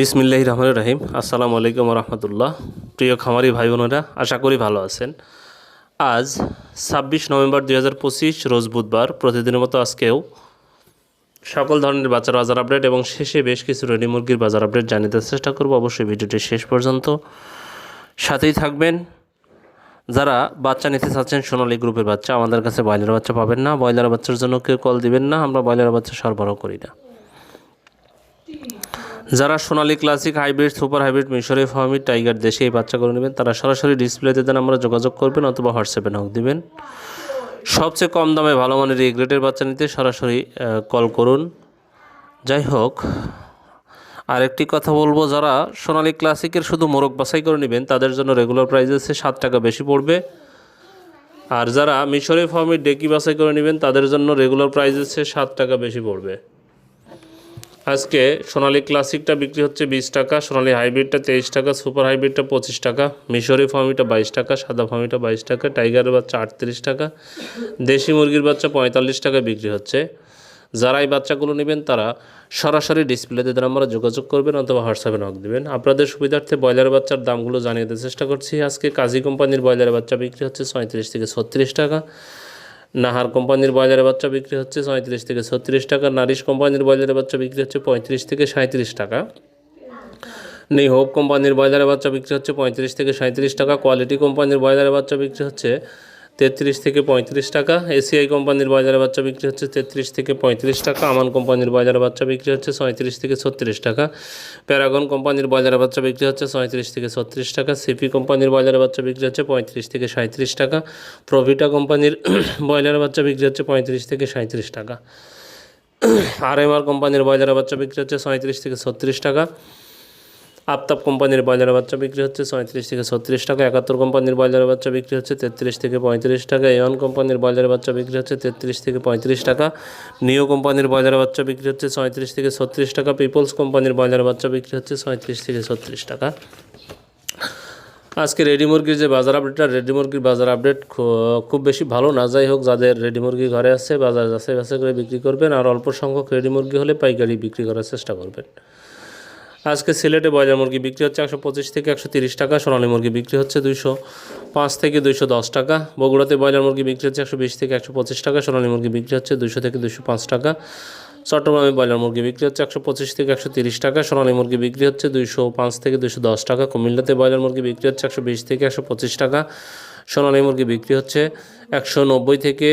বিসমিল্লাহ রহমান রাহিম। আসসালামু আলাইকুম রহমতুল্লাহ। প্রিয় খামারি ভাই বোনেরা, আশা করি ভালো আছেন। আজ ছাব্বিশ নভেম্বর দুই হাজার পঁচিশ, রোজ বুধবার। প্রতিদিনের মতো আজকেও সকল ধরনের বাচ্চার বাজার আপডেট এবং শেষে বেশ কিছু রেডি মুরগির বাজার আপডেট দেওয়ার চেষ্টা করব। অবশ্যই ভিডিওটি শেষ পর্যন্ত সাথেই থাকবেন। যারা বাচ্চা নিতে চাচ্ছেন, সোনালী গ্রুপের বাচ্চা, আমাদের কাছে ব্রয়লার বাচ্চা পাবেন না। ব্রয়লার বাচ্চার জন্য কেউ কল দিবেন না, আমরা ব্রয়লার বাচ্চা সরবরাহ করি না। যারা Sonali classic, hybrid, super hybrid, মিশরি ফার্মিড টাইগার দেশে এই বাচ্চা করে নেবেন, তারা সরাসরি ডিসপ্লেতে দেন, আমরা যোগাযোগ করবেন অথবা হোয়াটসঅ্যাপে নক দিবেন। সবচেয়ে কম দামে ভালো মানের এই গ্রেডের বাচ্চা নিতে সরাসরি কল করুন। যাই হোক, আরেকটি কথা বলব, যারা সোনালী ক্লাসিকের শুধু মোরগ বাছাই করে নেবেন, তাদের জন্য রেগুলার প্রাইস আছে সাত টাকা বেশি পড়বে। আর যারা মিশরি ফার্মির ডেকি বাছাই করে নেবেন, তাদের জন্য রেগুলার প্রাইস আছে সাত টাকা বেশি পড়বে। আজকে সোনালী ক্লাসিকটা বিক্রি হচ্ছে বিশ টাকা, সোনালী হাইব্রিডটা তেইশ টাকা, সুপার হাইব্রিডটা পঁচিশ টাকা, মিশরি ফার্মিটা বাইশ টাকা, সাদা ফার্মিটা বাইশ টাকা টাইগারের বাচ্চা আটত্রিশ টাকা, দেশি মুরগির বাচ্চা পঁয়তাল্লিশ টাকা বিক্রি হচ্ছে। যারা এই বাচ্চাগুলো নেবেন তারা সরাসরি ডিসপ্লেতে দ্বারা আমরা যোগাযোগ করবেন অথবা হোয়াটসঅ্যাপে নক দেবেন। আপনাদের সুবিধার্থে ব্রয়লার বাচ্চার দামগুলো জানিয়ে দেওয়ার চেষ্টা করছি। আজকে কাজী কোম্পানির ব্রয়লার বাচ্চা বিক্রি হচ্ছে ছয়ত্রিশ থেকে ছত্রিশ টাকা। নাহার কোম্পানির ব্রয়লারের বাচ্চা বিক্রি হচ্ছে সাঁত্রিশ থেকে ছত্রিশ টাকা, নারিশ কোম্পানির ব্রয়লারের বাচ্চা বিক্রি হচ্ছে পঁয়ত্রিশ থেকে সাঁত্রিশ টাকা। নেই হোপ কোম্পানির ব্রয়লারের বাচ্চা বিক্রি হচ্ছে পঁয়ত্রিশ থেকে সাঁত্রিশ টাকা, কোয়ালিটি কোম্পানির ব্রয়লারের বাচ্চা বিক্রি হচ্ছে তেত্রিশ থেকে পঁয়ত্রিশ টাকা। এসিআই কোম্পানির বাজারে বাচ্চা বিক্রি হচ্ছে তেত্রিশ থেকে পঁয়ত্রিশ টাকা। আমান কোম্পানির বাজারে বাচ্চা বিক্রি হচ্ছে ছয়ত্রিশ থেকে ছত্রিশ টাকা। প্যারাগন কোম্পানির বাজারে বাচ্চা বিক্রি হচ্ছে সঁয়ত্রিশ থেকে ছত্রিশ টাকা। সিপি কোম্পানির বাজারে বাচ্চা বিক্রি হচ্ছে পঁয়ত্রিশ থেকে সাঁত্রিশ টাকা। প্রভিটা কোম্পানির ব্রয়লার বাচ্চা বিক্রি হচ্ছে পঁয়ত্রিশ থেকে সাঁত্রিশ টাকা। আর এম কোম্পানির ব্রয়লার বাচ্চা বিক্রি হচ্ছে ছয়ত্রিশ থেকে ছত্রিশ টাকা। আফতাব কোম্পানির ব্রয়লার বাচ্চা বিক্রি হচ্ছে ছয়ত্রিশ থেকে ছত্রিশ টাকা, একাত্তর কোম্পানির ব্রয়লার বাচ্চা বিক্রি হচ্ছে তেত্রিশ থেকে পঁয়ত্রিশ টাকা এওয়ান কোম্পানির ব্রয়লার বাচ্চা বিক্রি হচ্ছে তেত্রিশ থেকে পঁয়ত্রিশ টাকা নিও কোম্পানির ব্রয়লার বাচ্চা বিক্রি হচ্ছে ছয়ত্রিশ থেকে ছত্রিশ টাকা, পিপলস কোম্পানির ব্রয়লার বাচ্চা বিক্রি হচ্ছে ছয়ত্রিশ থেকে ছত্রিশ টাকা। আজকে রেডি মুরগির যে বাজার আপডেটটা, রেডি মুরগির বাজার আপডেট খুব বেশি ভালো না, যাই হোক, যাদের রেডি মুরগি ঘরে আছে, বাজার যাচাই বাছাই করে বিক্রি করবেন, আর অল্প সংখ্যক রেডি মুরগি হলে পাইকারি বিক্রি করার চেষ্টা করবেন। আজকে সিলেটে ব্রয়লার মুরগি বিক্রি হচ্ছে একশো পঁচিশ থেকে একশো তিরিশ টাকা, সোনালী মুরগি বিক্রি হচ্ছে দুইশো পাঁচ থেকে দুইশো দশ টাকা, বগুড়াতে ব্রয়লার মুরগি বিক্রি হচ্ছে একশো বিশ থেকে একশো পঁচিশ টাকা, সোনালী মুরগি বিক্রি হচ্ছে দুশো থেকে দুশো পাঁচ টাকা, চট্টগ্রামে ব্রয়লার মুরগি বিক্রি হচ্ছে একশো পঁচিশ থেকে একশো তিরিশ টাকা, সোনালী মুরগি বিক্রি হচ্ছে দুইশো পাঁচ থেকে দুশো দশ টাকা, কুমিল্লাতে ব্রয়লার মুরগি বিক্রি হচ্ছে একশো বিশ থেকে একশো পঁচিশ টাকা, সোনালী মুরগি বিক্রি হচ্ছে একশো নব্বই থেকে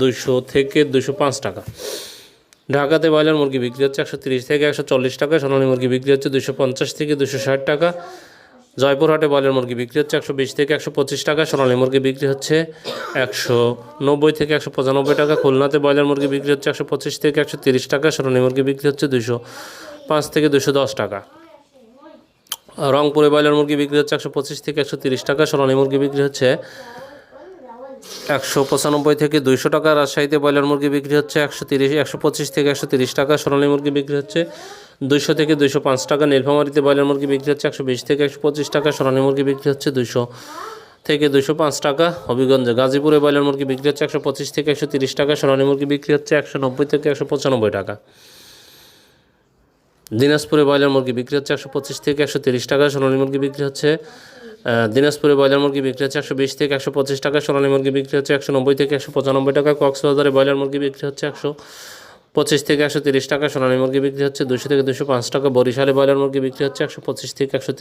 দুইশো থেকে দুশো পাঁচ টাকা। ঢাকাতে ব্রয়লার মুরগি বিক্রি হচ্ছে একশো তিরিশ থেকে একশো চল্লিশ টাকা, সোনালী মুরগি বিক্রি হচ্ছে দুশো পঞ্চাশ থেকে দুশো ষাট টাকা। জয়পুরহাটে ব্রয়লার মুরগি বিক্রি হচ্ছে একশো বিশ থেকে একশো পঁচিশ টাকা, সোনালী মুরগি বিক্রি হচ্ছে একশো নব্বই থেকে একশো পঁচানব্বই টাকা। খুলনাতে ব্রয়লার মুরগি বিক্রি হচ্ছে একশো পঁচিশ থেকে একশো তিরিশ টাকা, সোনালী মুরগি বিক্রি হচ্ছে দুশো পাঁচ থেকে দুশো দশ টাকা। রংপুরে ব্রয়লার মুরগি বিক্রি হচ্ছে একশো পঁচিশ থেকে একশো তিরিশ টাকা, সোনালী মুরগি বিক্রি হচ্ছে একশো পঁচানব্বই থেকে দুইশো টাকা রাজশাহীতে ব্রয়লার মুরগি বিক্রি হচ্ছে একশো তিরিশ, একশো পঁচিশ থেকে একশো তিরিশ টাকা। সোনালী মুরগি বিক্রি হচ্ছে দুইশো থেকে দুইশো পাঁচ টাকা। নীলফামারিতে ব্রয়লার মুরগি বিক্রি হচ্ছে একশো বিশ থেকে একশো পঁচিশ টাকা। সোনালী মুরগি বিক্রি হচ্ছে দুইশো থেকে দুশো পাঁচ টাকা। হবিগঞ্জে গাজীপুরে ব্রয়লার মুরগি বিক্রি হচ্ছে একশো পঁচিশ থেকে একশো তিরিশ টাকা। সোনালী মুরগি বিক্রি হচ্ছে একশো নব্বই থেকে একশো পঁচানব্বই টাকা। দিনাজপুরে ব্রয়লার মুরগি বিক্রি হচ্ছে একশো পঁচিশ থেকে একশো তিরিশ টাকা। সোনালী মুরগি বিক্রি হচ্ছে দিনাজপুরে ব্রয়লার মুরগি বিক্রি হচ্ছে একশো বিশ থেকে একশো পঁচিশ টাকা, সোনালী মুরগি বিক্রি হচ্ছে একশো নব্বই থেকে একশো পঁচানব্বই টাকা, কক্সবাজারে ব্রয়লার মুরগি বিক্রি হচ্ছে একশো পঁচিশ থেকে একশো তিরিশ টাকা, সোনালী মুরগি বিক্রি হচ্ছে দুশো থেকে দুশো পাঁচ টাকা, বরিশালে ব্রয়লার মুরগি বিক্রি হচ্ছে একশো পঁচিশ থেকে একশো